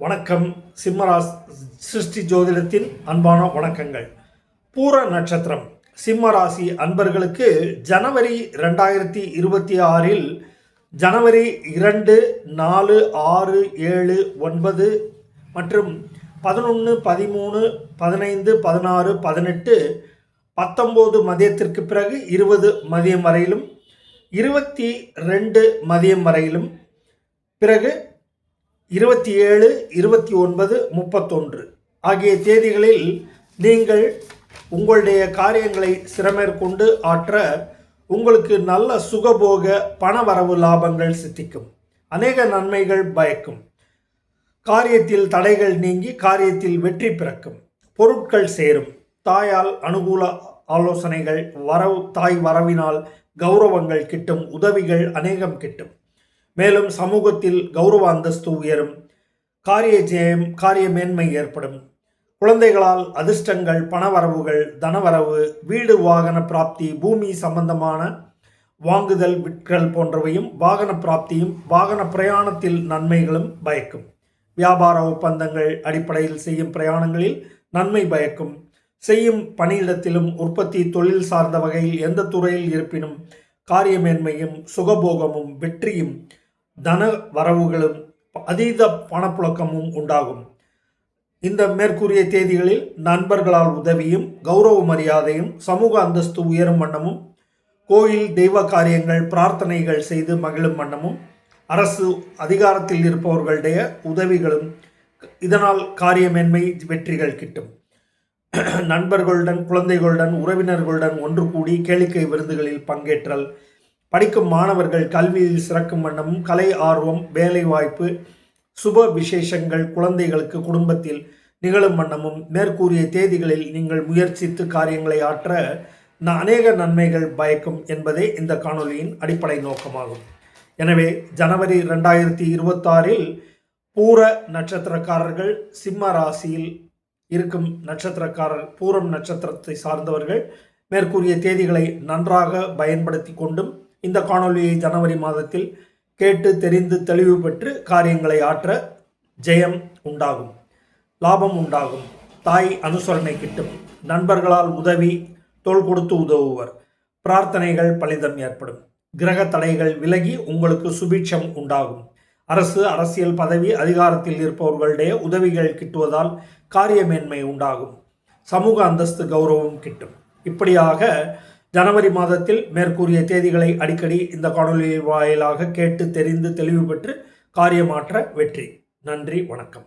வணக்கம். சிம்மராஸ் சிருஷ்டி ஜோதிடத்தின் அன்பான வணக்கங்கள். பூர நட்சத்திரம். சிம்ம ராசி அன்பர்களுக்கு ஜனவரி ரெண்டாயிரத்தி இருபத்தி ஆறில் ஜனவரி இரண்டு நாலு ஆறு ஏழு ஒன்பது மற்றும் பதினொன்று பதிமூணு பதினைந்து பதினாறு பதினெட்டு பத்தொம்போது மதியத்திற்கு பிறகு இருபது மதியம் வரையிலும் இருபத்தி ரெண்டு மதியம் வரையிலும் பிறகு இருபத்தி ஏழு இருபத்தி ஒன்பது முப்பத்தொன்று. ஆகிய தேதிகளில் நீங்கள் உங்களுடைய காரியங்களை சிறமேற்கொண்டு ஆற்ற உங்களுக்கு நல்ல சுகபோக பணவரவு லாபங்கள் சித்திக்கும். அநேக நன்மைகள் பயக்கும். காரியத்தில் தடைகள் நீங்கி காரியத்தில் வெற்றி பிறக்கும். பொருட்கள் சேரும். தாயால் அனுகூல ஆலோசனைகள் வரவு தாய் வரவினால் கௌரவங்கள் கிட்டும் உதவிகள் அநேகம் கிட்டும். மேலும் சமூகத்தில் கௌரவ அந்தஸ்து உயரும் காரிய ஜெயம் காரிய மேன்மை ஏற்படும். குழந்தைகளால் அதிர்ஷ்டங்கள் பணவரவுகள் தனவரவு வீடு வாகன பிராப்தி பூமி சம்பந்தமான வாங்குதல் விற்கல் போன்றவையும் வாகன பிராப்தியும் வாகன பிரயாணத்தில் நன்மைகளும் பயக்கும். வியாபார ஒப்பந்தங்கள் அடிப்படையில் செய்யும் பிரயாணங்களில் நன்மை பயக்கும். செய்யும் பணியிடத்திலும் உற்பத்தி தொழில் சார்ந்த வகையில் எந்த துறையில் இருப்பினும் காரியமேன்மையும் சுகபோகமும் வெற்றியும் தன வரவுகளும் அதீத பணப்புழக்கமும் உண்டாகும். இந்த மேற்கூறிய தேதிகளில் நண்பர்களால் உதவியும் கௌரவ மரியாதையும் சமூக அந்தஸ்து உயரும் வண்ணமும் கோயில் தெய்வ காரியங்கள் பிரார்த்தனைகள் செய்து மகிழும் வண்ணமும் அரசு அதிகாரத்தில் இருப்பவர்களுடைய உதவிகளும் இதனால் காரியமேன்மை வெற்றிகள் கிட்டும். நண்பர்களுடன் குழந்தைகளுடன் உறவினர்களுடன் ஒன்று கூடி கேளிக்கை விருந்துகளில் பங்கேற்றல் படிக்கும் மாணவர்கள் கல்வியில் சிறக்கும் வண்ணமும் கலை ஆர்வம் வேலைவாய்ப்பு சுப விசேஷங்கள் குழந்தைகளுக்கு குடும்பத்தில் நிகழும் வண்ணமும் மேற்கூறிய தேதிகளில் நீங்கள் முயற்சித்து காரியங்களை ஆற்ற அநேக நன்மைகள் பயக்கும் என்பதே இந்த காணொலியின் அடிப்படை நோக்கமாகும். எனவே ஜனவரி ரெண்டாயிரத்தி இருபத்தாறில் பூர நட்சத்திரக்காரர்கள் சிம்ம ராசியில் இருக்கும் நட்சத்திரக்காரர் பூரம் நட்சத்திரத்தை சார்ந்தவர்கள் மேற்கூறிய தேதிகளை நன்றாக பயன்படுத்தி கொண்டும் இந்த காணொலியை ஜனவரி மாதத்தில் கேட்டு தெரிந்து தெளிவு பெற்று காரியங்களை ஆற்ற ஜெயம் உண்டாகும் லாபம் உண்டாகும். தாய் அனுசரணை கிட்டும். நண்பர்களால் உதவி தோல் கொடுத்து உதவுவர். பிரார்த்தனைகள் பலிதம் ஏற்படும். கிரக தடைகள் விலகி உங்களுக்கு சுபிட்சம் உண்டாகும். அரசு அரசியல் பதவி அதிகாரத்தில் இருப்பவர்களுடைய உதவிகள் கிட்டுவதால் காரியமேன்மை உண்டாகும். சமூக அந்தஸ்து கௌரவம் கிட்டும். இப்படியாக ஜனவரி மாதத்தில் மேற்கூறிய தேதிகளை அடிக்கடி இந்த காணொலி வாயிலாக கேட்டு தெரிந்து தெளிவு பெற்று காரியமாற்ற வெற்றி. நன்றி வணக்கம்.